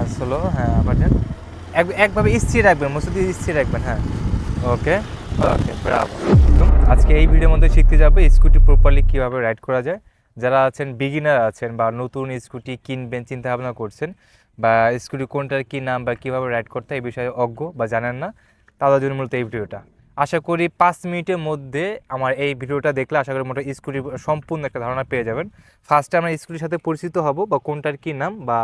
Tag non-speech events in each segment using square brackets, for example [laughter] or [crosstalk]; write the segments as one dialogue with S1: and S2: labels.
S1: আর ষোলো হ্যাঁ আবার দেন এক, একভাবে স্থির রাখবেন মসুদি স্থির রাখবেন হ্যাঁ। ওকে? ওকে ব্রাভো আজকে এই ভিডিওর মধ্যে শিখতে যাবে স্কুটি প্রপারলি কীভাবে রাইড করা যায়। যারা আছেন বিগিনার আছেন বা নতুন স্কুটি কিনবেন চিন্তা ভাবনা করছেন, বা স্কুটি কোনটার কী নাম বা কীভাবে রাইড করতে এই বিষয়ে অজ্ঞ বা জানেন না, তাদের জন্য মূলত এই ভিডিওটা আশা করি পাঁচ মিনিটের মধ্যে আমার এই ভিডিওটা দেখলে আশা করি মোটা স্কুটির সম্পূর্ণ একটা ধারণা পেয়ে যাবেন। ফার্স্টে আমরা স্কুটির সাথে পরিচিত হব বা কোনটার কী নাম বা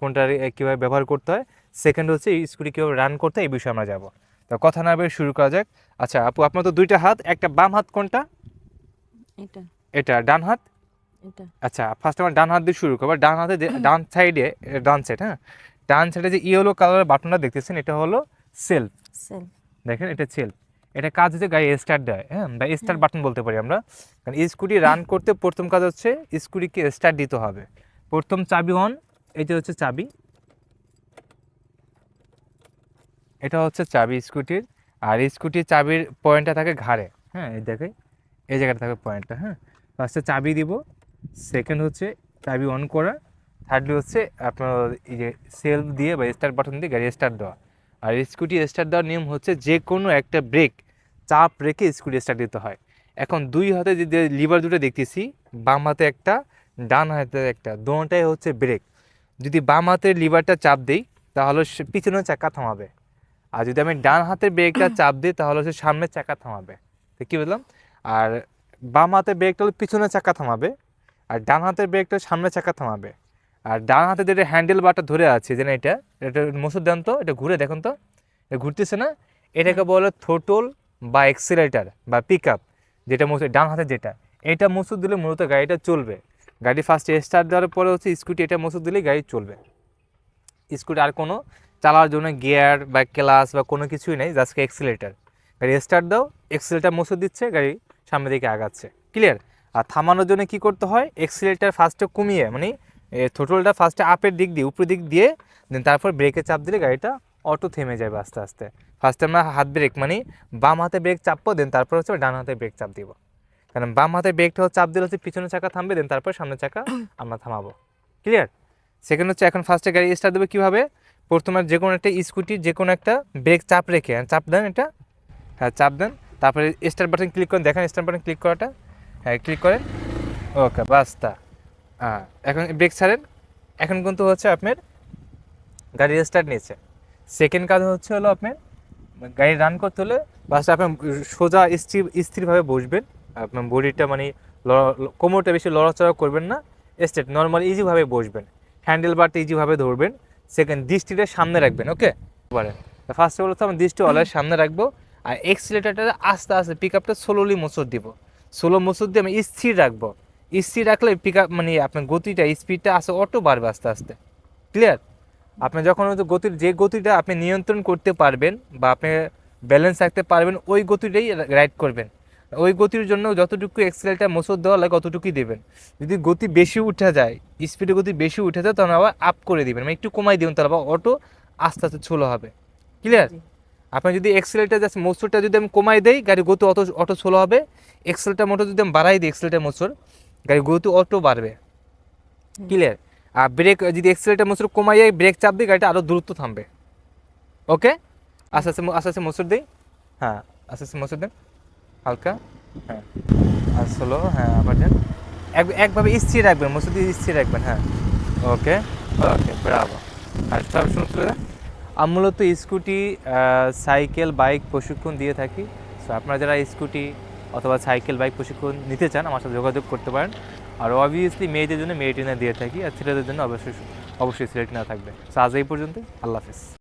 S1: কোনটার কীভাবে ব্যবহার করতে হয়? সেকেন্ড হচ্ছে এই স্কুটি কীভাবে রান করতে হয় এই বিষয়ে আমরা যাব। তো কথা না বের শুরু করা যাক। আচ্ছা আপু আপনার তো দুইটা হাত একটা বাম হাত কোনটা?
S2: এটা।
S1: এটা ডান হাত?
S2: এটা।
S1: আচ্ছা ফার্স্ট আমার ডান হাত দিয়ে শুরু করব। ডান হাতে [clears throat] ডান সাইডে ডান সাইড হ্যাঁ? ডান সাইডে যে ইয়েলো কালারের বাটনটা দেখতেছেন এটা হলো সেলফ
S2: সেল
S1: দেখেন এটা সেলফ এটা কাজ হচ্ছে গায়ে স্টার্ট দেয় হ্যাঁ? বা স্টার্ট বাটন বলতে পারি আমরা। কারণ স্কুটি রান করতে প্রথম কাজ হচ্ছে স্কুটিকে স্টার্ট দিতে হবে। প্রথম চাবি অন এটা হচ্ছে চাবি। এটা হচ্ছে চাবি স্কুটির। আর স্কুটির চাবির পয়েন্টটা থাকে ঘাড়ে। হ্যাঁ এই দেখে এই জায়গাটা থাকে পয়েন্টটা হ্যাঁ। ফার্স্টে চাবি দিব সেকেন্ড হচ্ছে চাবি অন করা থার্ডলি হচ্ছে আপনার এই যে সেলফ দিয়ে বা স্টার্ট বাটন দিয়ে গাড়ি স্টার্ট দেওয়া। আর স্কুটি স্টার্ট দেওয়ার নিয়ম হচ্ছে যে কোনো একটা ব্রেক চাপ রেখে স্কুটি স্টার্ট দিতে হয়। এখন দুই হাতে যে লিভার দুটো দেখতেছি, বাম হাতে একটা, ডান হাতে একটা দোনোটাই হচ্ছে ব্রেক যদি বাম হাতের লিভারটা চাপ দিই তাহলে সে পিছনের চাকা থামাবে। আর যদি আমি ডান হাতের ব্রেকটা [clears throat] চাপ দিই তাহলে হচ্ছে সামনের চাকা থামাবে। তো কী বললাম? আর বাম হাতের ব্রেকটা হলো পিছনের চাকা থামাবে আর ডান হাতের ব্রেকটা সামনের চাকা থামাবে। আর ডান হাতে যেটা হ্যান্ডেল বারটা ধরে আছে যেন এটা? এটা মসুর দেন তো? এটা ঘুরে দেখুন তো। এটা ঘুরতেছে না? এটাকে বলে থোটল বা এক্সিলেটার বা পিক আপ যেটা মসুর ডান হাতে যেটা। এটা মসুর দিলে মূলত গাড়িটা চলবে। গাড়ি ফার্স্টে স্টার্ট দেওয়ার পরে হচ্ছে স্কুটি এটা মসুর দিলেই গাড়ি চলবে। স্কুটি আর কোনো চালার জন্য গিয়ার বা ক্লাস বা কোনো কিছুই নেই জাস্ট এক্সিলেটার গাড়ি স্টার্ট দাও এক্সিলেটার মসুর দিচ্ছে, গাড়ি সামনের দিকে আগাচ্ছে। ক্লিয়ার আর থামানোর জন্য কি করতে হয়? এক্সিলেটার ফার্স্টে কমিয়ে মানে থোটলটা ফার্স্টে আপের দিক দিয়ে, উপরের দিক দিয়ে দেন তারপর ব্রেকে চাপ দিলে গাড়িটা অটো থেমে যাবে আস্তে আস্তে। ফার্স্টে আমরা হাত ব্রেক মানে বাম হাতে ব্রেক চাপবো দেন তারপর হচ্ছে ডান হাতে ব্রেক চাপ দিব। কারণ বাম হাতে ব্রেকটা চাপ দিলে হচ্ছে পিছনের চাকা থামবে দেন তারপর সামনের চাকা [coughs] আমরা থামাবো। ক্লিয়ার সেকেন্ড হচ্ছে এখন ফার্স্টে গাড়ি স্টার্ট দেবে কীভাবে? প্রথমে যে কোনো একটা স্কুটি যে কোনো একটা ব্রেক চাপ রেখে চাপ দেন এটা। হ্যাঁ চাপ দেন। তারপরে স্টার্ট বাটন ক্লিক করেন। দেখেন স্টার্ট বাটন ক্লিক করাটা। হ্যাঁ ক্লিক করেন। ওকে বাস্তা হ্যাঁ এখন ব্রেক ছাড়েন। এখন কিন্তু হচ্ছে আপনার গাড়ি স্টার্ট নিয়েছে সেকেন্ড কাজ হচ্ছে হলো আপনার গাড়ি রান করতে হলে বাসটা আপনার সোজা স্থির স্থিরভাবে বসবেন। আপনার বডিটা মানে কোমরটা বেশি লড়াচড়া করবেন না স্ট্রেট নর্মাল ইজিভাবে বসবেন। হ্যান্ডেল বারটা ইজিভাবে ধরবেন সেকেন্ড দৃষ্টিটা সামনে রাখবেন ওকে পারেন। ফার্স্ট অফ অল হচ্ছে আমি দৃষ্টি অলওয়েজ সামনে রাখব আর এক্সিলেটারটা আস্তে আস্তে পিক আপটা স্লোলি মোচর দিব। স্লো মোচর দিয়ে আমি স্থির রাখব। স্থির রাখলে পিক আপ মানে আপনার গতিটা স্পিডটা আসে অটো বাড়বে আস্তে আস্তে। ক্লিয়ার আপনি যখন হয়তো গতির যে গতিটা আপনি নিয়ন্ত্রণ করতে পারবেন বা আপনি ব্যালেন্স রাখতে পারবেন ওই গতিটাই রাইড করবেন। ওই গতির জন্য যতটুকু এক্সেলটা মোসর দেওয়া লাগে অতটুকুই দেবেন। যদি গতি বেশি উঠে যায় স্পিডে গতি বেশি উঠে যায় তখন আবার আপ করে দিবেন। মানে একটু কমাই দিবেন তাহলে আবার অটো আস্তে আস্তে ছোলো হবে। ক্লিয়ার আপনি যদি এক্সেলটা জাস্ট মোসরটা যদি আমি কমাই দেই গাড়ি গতি অত অটো স্লো হবে। এক্সেলটা মোটর যদি আমি বাড়াই দিই এক্সেলটা মোসর গাড়ি গতি অটো বাড়বে। ক্লিয়ার আর ব্রেক যদি এক্সেলটা মোসর কমাইয়ে ব্রেক চাপ দিই গাড়িটা আরও দ্রুত থামবে। ওকে আস্তে আস্তে আস্তে আস্তে মোসর দিই। হ্যাঁ আস্তে আস্তে মোসর দেন। হালকা? হ্যাঁ। আর স্লো হ্যাঁ আবার দেন। এক একভাবে স্থির রাখবেন মোসর দিয়ে স্থির রাখবেন হ্যাঁ। ওকে? ওকে ব্রাভো আর সব শুনতে আমি মূলত স্কুটি সাইকেল বাইক প্রশিক্ষণ দিয়ে থাকি। সো আপনারা যারা স্কুটি অথবা সাইকেল বাইক প্রশিক্ষণ নিতে চান আমার সাথে যোগাযোগ করতে পারেন। আর অবভিয়াসলি মেয়েদের জন্য মেয়ে ট্রেনার দিয়ে থাকি। আর ছেলেদের জন্য অবশ্যই অবশ্যই সিলেক্ট না থাকবে। সো আজ এই পর্যন্ত আল্লাহ হাফিজ।